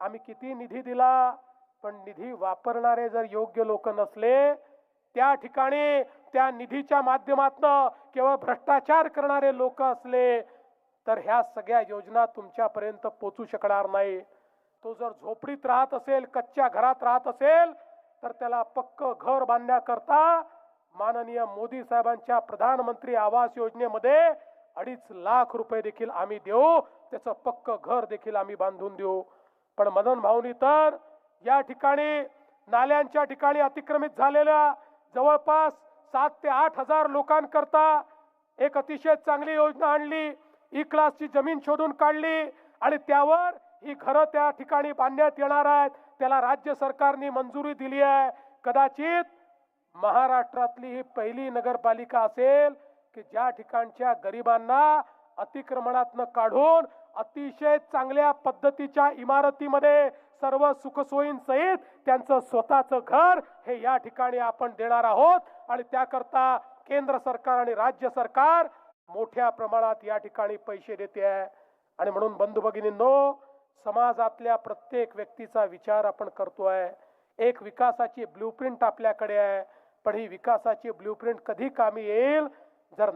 आम्ही किती निधी दिला पण निधी वापरणारे जर योग्य लोक नसले त्या ठिकाणी त्या निधीच्या माध्यमातनं केवळ भ्रष्टाचार करणारे लोक असले तर ह्या सगळ्या योजना तुमच्यापर्यंत पोचू शकणार नाही. तो जर झोपडीत राहत असेल कच्च्या घरात राहत असेल तर त्याला पक्क घर बांधण्याकरता माननीय मोदी साहेबांच्या प्रधानमंत्री आवास योजनेमध्ये अडीच लाख रुपये देखील आम्ही देऊ त्याचं पक्क घर देखील आम्ही बांधून देऊ. पण मदन भाऊनी तर या ठिकाणी नाल्यांच्या ठिकाणी अतिक्रमित झालेल्या जवळपास सात ते आठ हजार लोकांकरता एक अतिशय चांगली योजना आणली. E ई क्लासची जमीन शोधून काढली आणि त्यावर ही घरं त्या ठिकाणी बांधण्यात येणार आहेत. त्याला राज्य सरकारने मंजुरी दिली आहे. कदाचित महाराष्ट्रातली ही पहिली नगरपालिका असेल की ज्या ठिकाणच्या गरिबांना अतिक्रमणातनं काढून अतिशय चांगल्या पद्धतीच्या इमारतीमध्ये सर्व सुखसोयींसहित त्यांचं स्वतःचं घर हे या ठिकाणी आपण देणार आहोत. आणि त्याकरता केंद्र सरकार आणि राज्य सरकार मोठ्या प्रमाणात या ठिकाणी पैसे देते आहे. आणि म्हणून बंधू भगिनींनो समाजातल्या प्रत्येक व्यक्तीचा विचार आपण करतोय एक विकासाची ब्ल्यूप्रिंट आपल्याकडे आहे. पण ही विकासाची ब्ल्यूप्रिंट कधी कामी येईल? जर